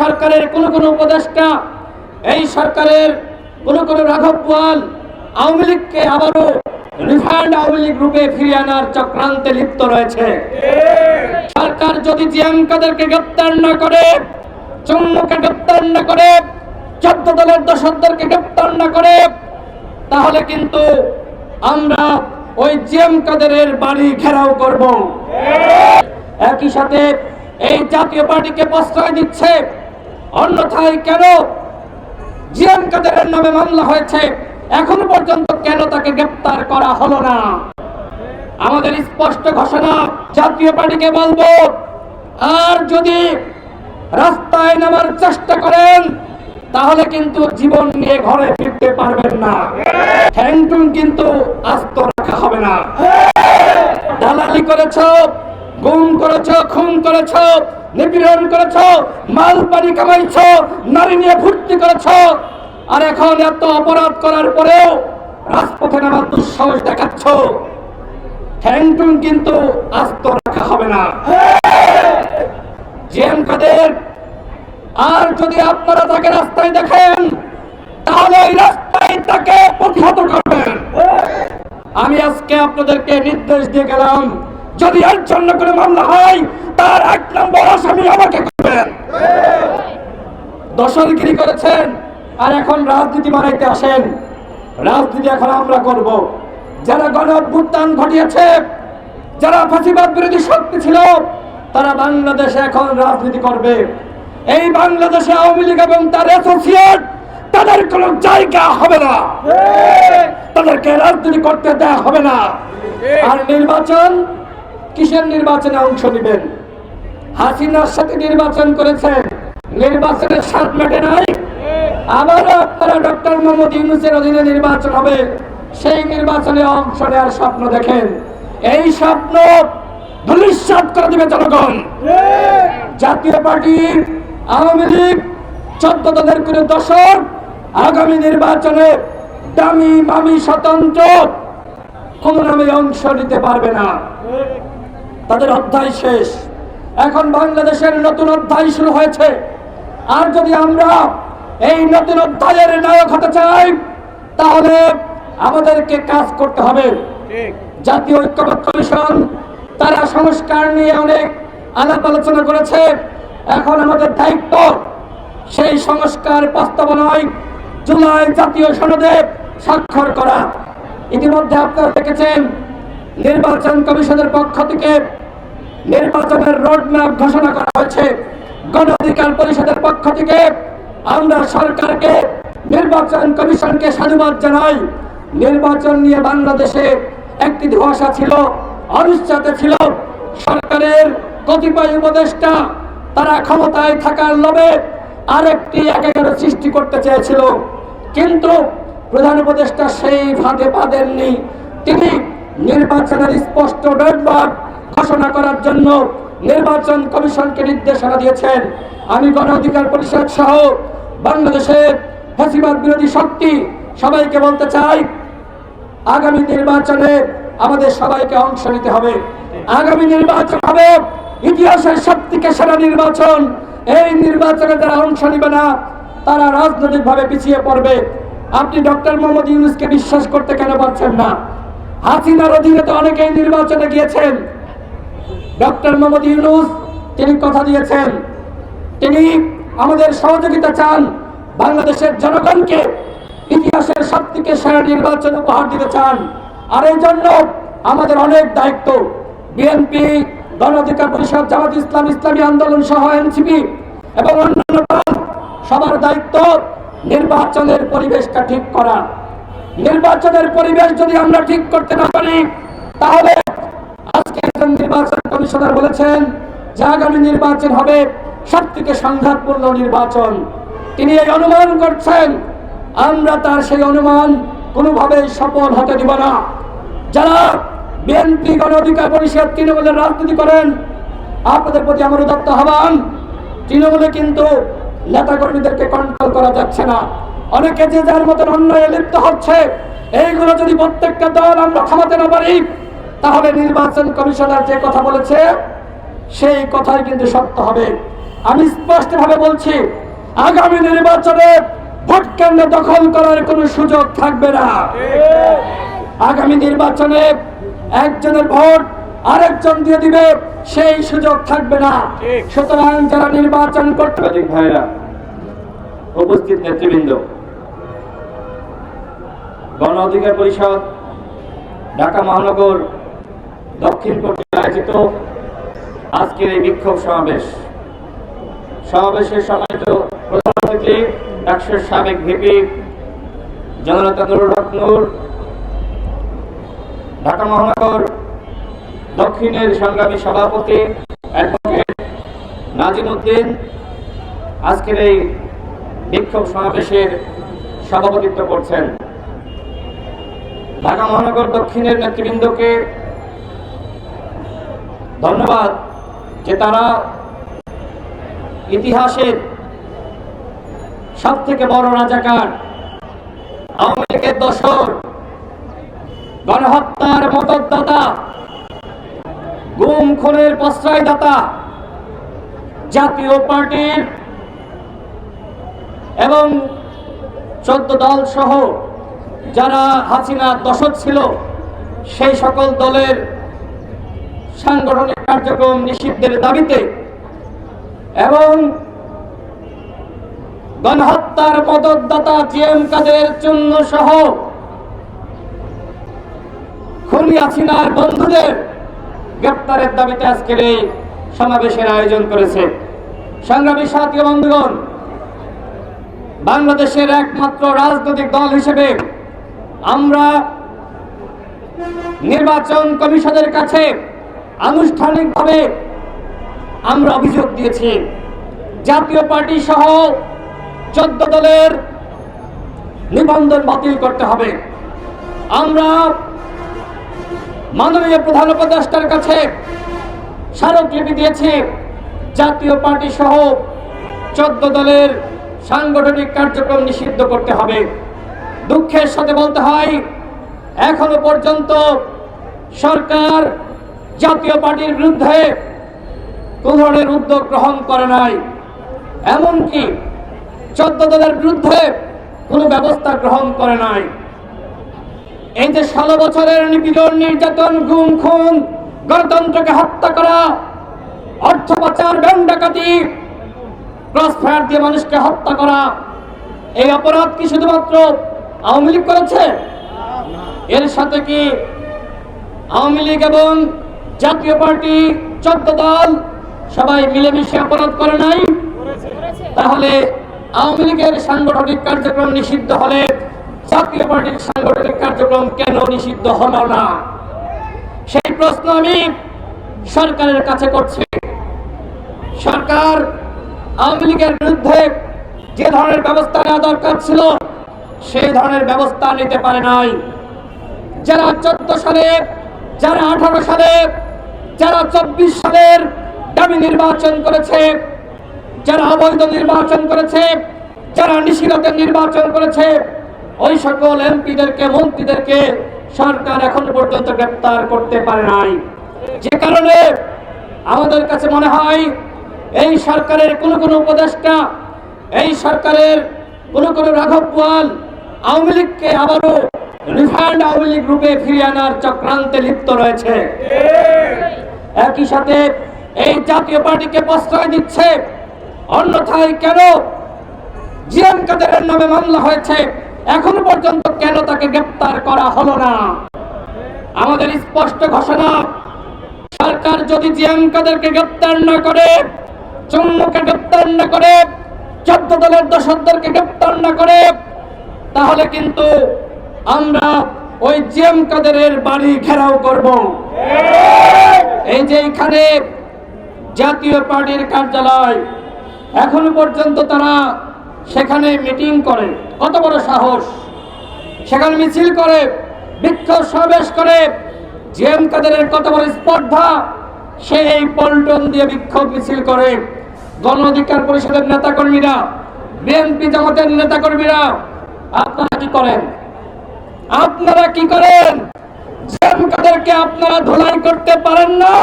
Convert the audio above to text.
সরকারের কোন কোন উপদেষ্টা, এই সরকারের কোন কোন রাঘব বোয়াল আওয়ামী লীগকে আবারও রিফান্ড আওয়ামী লীগ রূপে ফিরিয়ে আনার চক্রান্তে লিপ্ত রয়েছে। সরকার যদি গ্রেপ্তার না করে গ্রেপ্তার না করে, চোদ্দ দলের দশকদেরকে গ্রেপ্তার না করে, তাহলে কিন্তু আমরা ওই জিএম কাদেরের বাড়ি ঘেরাও করব। একই সাথে এই জাতীয় পার্টিকে প্রশ্রয় দিচ্ছে অন্যথায় কেন? জিএম কাদেরের নামে মামলা হয়েছে। এখনও পর্যন্ত কেন তাকে গ্রেপ্তার করা হলো না? আমাদের স্পষ্ট ঘোষণা, জাতীয় পার্টিকে বলব, আর যদি রাস্তায় নামার চেষ্টা করেন, তাহলে কিন্তু জীবন নিয়ে ঘরে ফিরতে পারবেন না। হ্যাংটুন কিন্তু আস্ত রাখা হবে না। দালালি করেছ, গুম করেছ, খুন করেছ নিপীড়ন করেছ মাল পানি কামাইছ, নারী নিয়ে ফুর্তি করেছ। আর এখন এত অপরাধ করার পরেও রাজপথে নামার দুঃসাহস দেখাচ্ছ। হ্যাংটুন কিন্তু আস্ত রাখা হবে না। জিএম কাদের, আর যদি আপনারা তাকে রাস্তায় দেখেন, তাহলে ওই রাস্তায় তাকে প্রতিহত করবেন। আমি আজকে আপনাদেরকে নির্দেশ দিয়ে গেলাম যদি এর জন্য কোনো মামলা হয় তার এক নম্বর আসামি আমাকে করবেন দশরগিরি করেছেন আর এখন রাজনীতি বানাইতে আসেন। রাজনীতি এখন আমরা করব। যারা গণ অভ্যুত্থান ঘটিয়েছে যারা ফাঁসিবাদ বিরোধী শক্তি ছিল তারা বাংলাদেশে এখন রাজনীতি করবে। এই বাংলাদেশে আওয়ামী লীগ এবং তার অ্যাসোসিয়েট তাদের কোনো জায়গা হবে না। তাদেরকে রাজনীতি করতে দেওয়া হবে না। আর নির্বাচন কিসের নির্বাচনে অংশ নেবেন? হাসিনার সাথে নির্বাচন করেছেন। নির্বাচনের স্বাদ মেটে নাই। আবারও আপনারা ডক্টর মোহাম্মদ ইউনুসের অধীনে নির্বাচন হবে। সেই নির্বাচনে অংশ নেওয়ার স্বপ্ন দেখেন। এই স্বপ্ন ধূলিসাৎ করে দিবে জনগণ। জাতীয় পার্টি, আওয়ামী লীগ, চোদ্দ দলের কোন দশক আগামী নির্বাচনে দামি, মামি, স্বতন্ত্র কোন নামে অংশ নিতে পারবে না। তাদের অধ্যায় শেষ। এখন বাংলাদেশের নতুন অধ্যায় শুরু হয়েছে। আর যদি আমরা এই নতুন অধ্যায়ের নায়ক হতে চাই তাহলে আমাদেরকে কাজ করতে হবে। জাতীয় ঐক্যবদ্ধ কমিশন তারা সংস্কার নিয়ে অনেক আলাপ আলোচনা করেছে। এখন আমাদের দায়িত্ব সেই সংস্কার বাস্তবায়ন জুলাই জাতীয় সনদে স্বাক্ষর করা। ইতিমধ্যে আপনারা দেখেছেন নির্বাচন কমিশনের পক্ষ থেকে নির্বাচনের রোডম্যাপ ঘোষণা করা হয়েছে। গণ অধিকার পরিষদের পক্ষ থেকে আমরা সরকারকে, নির্বাচন কমিশনকে সাধুবাদ জানাই। নির্বাচন নিয়ে বাংলাদেশে একটি ধোঁয়াশা ছিল, অনিশ্চয়তা ছিল। সরকারের কতিপয় উপদেষ্টা তারা ক্ষমতায় থাকার লোভে আরেকটি একেবারে সৃষ্টি করতে চেয়েছিল। কিন্তু প্রধান উপদেষ্টা সেই ফাঁদে পা দেননি। তিনি নির্বাচনের স্পষ্ট রোডম্যাপ ঘোষণা করার জন্য নির্বাচন কমিশনকে নির্দেশনা দিয়েছেন। আমি গণ অধিকার পরিষদ সহ বাংলাদেশের ফ্যাসিবাদ বিরোধী শক্তি সবাইকে বলতে চাই, আগামী নির্বাচনে আমাদের সবাইকে অংশ নিতে হবে। আগামী নির্বাচন হবে ইতিহাসের সবথেকে সেরা নির্বাচন। এই নির্বাচনে যারা অংশ নিবে না, তারা রাজনৈতিকভাবে পিছিয়ে পড়বে। আপনি ডক্টর মোহাম্মদ ইউনুসকে বিশ্বাস করতে কেন পারছেন না? হাসিনার অধীনে তো অনেকেই নির্বাচনে গিয়েছেন। ডক্টর মোহাম্মদ ইউনুস, তিনি কথা দিয়েছেন। তিনি আমাদের সহযোগিতা চান, বাংলাদেশের জনগণকে ইতিহাসের সব থেকে সেরা নির্বাচন উপহার দিতে চান। আর এই জন্য আমাদের অনেক দায়িত্ব। বিএনপি, গণ অধিকার পরিষদ, জামাত ইসলাম, ইসলামী আন্দোলন সহ এনসিপি এবং অন্যান্য সবার দায়িত্ব নির্বাচনের পরিবেশটা ঠিক করা। নির্বাচনের পরিবেশ যদি আমরা ঠিক করতে না পারি, তাহলে আজকে একজন নির্বাচন কমিশনার বলেছেন যে আগামী নির্বাচন হবে সব থেকে সংঘাতপূর্ণ নির্বাচন। তিনি এই অনুমান করছেন, আমরা তার সেই অনুমান কোনোভাবেই সফল হতে দিব না। যারা বিএনপি গণ অধিকার পরিষদ তৃণমূলের রাজনীতি করেন, আপনাদের প্রতি আমার উদত্ত আহ্বান, তৃণমূলে কিন্তু নেতা কর্মীদেরকে কন্ট্রোল করা যাচ্ছে না। অনেকে যে যার মতন অন্যায় লিপ্ত হচ্ছে, এইগুলো যদি প্রত্যেকটা দল আমরা থামাতে না পারি, তাহলে নির্বাচন কমিশনার যে কথা বলেছে, সেই কথাই কিন্তু সত্য হবে। আমি স্পষ্টভাবে বলছি, আগামী নির্বাচনে ভোট কেন্দ্র দখল করার কোনো সুযোগ থাকবে না। আগামী নির্বাচনে একজনের ভোট আরেকজন দিয়ে দিবে, সেই সুযোগ থাকবে না। সুতরাং যারা নির্বাচন করতে ভাইরা উপস্থিত নেতৃবৃন্দ। গণ অধিকার পরিষদ, ঢাকা মহানগর, দক্ষিণ কর্তৃক আয়োজিত আজকের এই বিক্ষোভ সমাবেশ। সমাবেশের সম্মানিত প্রধান অতিথি একশো সাবেক ভিপি, জননেতা নুরুল হক ঢাকা মহানগর দক্ষিণের সংগ্রামী সভাপতি অ্যাডভোকেট নাজিম উদ্দিন আজকের এই বিক্ষোভ সমাবেশের সভাপতিত্ব করছেন ঢাকা মহানগর দক্ষিণের নেতৃবৃন্দকে ধন্যবাদ যে তারা ইতিহাসের সব থেকে বড় রাজাকার, আওয়ামী লীগের দশর গণহত্যার মদতদাতা, গুম, খুনের প্রশ্রয়দাতা জাতীয় পার্টির এবং চোদ্দ দল সহ যারা হাসিনা দশক ছিল, সেই সকল দলের সাংগঠনিক কার্যক্রম নিষিদ্ধের দাবিতে এবং গণহত্যার মদতদাতা জিএম কাদের চূন্য সহ খুনি হাসিনার বন্ধুদের গ্রেপ্তারের দাবিতে আজকের এই সমাবেশের আয়োজন করেছে। সংগ্রামী সাথী বন্ধুগণ বাংলাদেশের একমাত্র রাজনৈতিক দল হিসেবে আমরা নির্বাচন কমিশনের কাছে আনুষ্ঠানিকভাবে আমরা অভিযোগ দিয়েছি। জাতীয় পার্টি সহ চোদ্দ দলের নিবন্ধন বাতিল করতে হবে। আমরা মাননীয় প্রধান উপদেষ্টার কাছে স্মারকলিপি দিয়েছি। জাতীয় পার্টি সহ চোদ্দ দলের সাংগঠনিক কার্যক্রম নিষিদ্ধ করতে হবে। দুঃখের সাথে বলতে হয়, এখনও পর্যন্ত সরকার জাতীয় পার্টির বিরুদ্ধে কোন ধরনের উদ্যোগ গ্রহণ করে নাই। এমনকি চোদ্দ দলের বিরুদ্ধে কোনো ব্যবস্থা গ্রহণ করে নাই। এই যে ষোলো বছরের নিপীড়ন, নির্যাতন, গুম, খুন, গণতন্ত্রকে হত্যা করা, অর্থ পাচার, ব্যাংক ডাকাতি ক্রস ফায়ার দিয়ে মানুষকে হত্যা করা। এই অপরাধ কি শুধুমাত্র আওয়ামী লীগ করেছে? এর সাথে কি আওয়ামী লীগ এবং জাতীয় পার্টি চোদ্দ দল সবাই মিলেমিশে অপরাধ করে নাই? তাহলে আওয়ামী লীগের সাংগঠনিক কার্যক্রম নিষিদ্ধ হলে জাতীয় পার্টির সাংগঠনিক কার্যক্রম কেন নিষিদ্ধ হল না? সেই প্রশ্ন আমি সরকারের কাছে করছি। সরকার আওয়ামী লীগের বিরুদ্ধে যে ধরনের ব্যবস্থা নেওয়া দরকার ছিল, সেই ধরনের ব্যবস্থা নিতে পারে নাই। যারা চোদ্দ সালে, যারা আঠারো সালে, যারা চব্বিশ সালের দাবি নির্বাচন করেছে, যারা অবৈধ নির্বাচন করেছে, যারা নিশীলতের নির্বাচন করেছে, ওই সকল এমপিদেরকে, মন্ত্রীদেরকে সরকার এখন পর্যন্ত গ্রেপ্তার করতে পারে নাই। যে কারণে আমাদের কাছে মনে হয় এই সরকারের কোন কোন উপদেষ্টা, এই সরকারের কোন কোন রাঘব পাল আওয়ামী লীগকে আবারও রিফান্ড আওয়ামী লীগ রূপে ফিরিয়ে আনার চক্রান্তে লিপ্ত রয়েছে। একই সাথে এই জাতীয় পার্টিকে প্রশ্রয় দিচ্ছে, অন্যথায় কেন জিএম কাদেরের নামে মামলা হয়েছে? এখনও পর্যন্ত কেন তাকে গ্রেপ্তার করা হলো না? আমাদের স্পষ্ট ঘোষণা, সরকার যদি জিএম কাদেরকে গ্রেপ্তার না করে চুম্মকে গ্রেপ্তার না করে, চোদ্দ দলের দশকদেরকে গ্রেপ্তার না করে, তাহলে কিন্তু আমরা ওই জিএম কাদেরের বাড়ি ঘেরাও করব। এই যে এখানে জাতীয় পার্টির কার্যালয়, এখনও পর্যন্ত তারা সেখানে মিটিং করে। কত বড় সাহস! সেখানে মিছিল করে, বিক্ষোভ সমাবেশ করে জিএম কাদেরের কত বড় স্পর্ধা, সে এই পল্টন দিয়ে বিক্ষোভ মিছিল করে। গণ অধিকার পরিষদের নেতাকর্মীরা বিএনপি জামাতের নেতাকর্মীরা, আপনারা কি করেন? আপনারা কি করেন? আপনারা ধোলাই করতে পারেন না?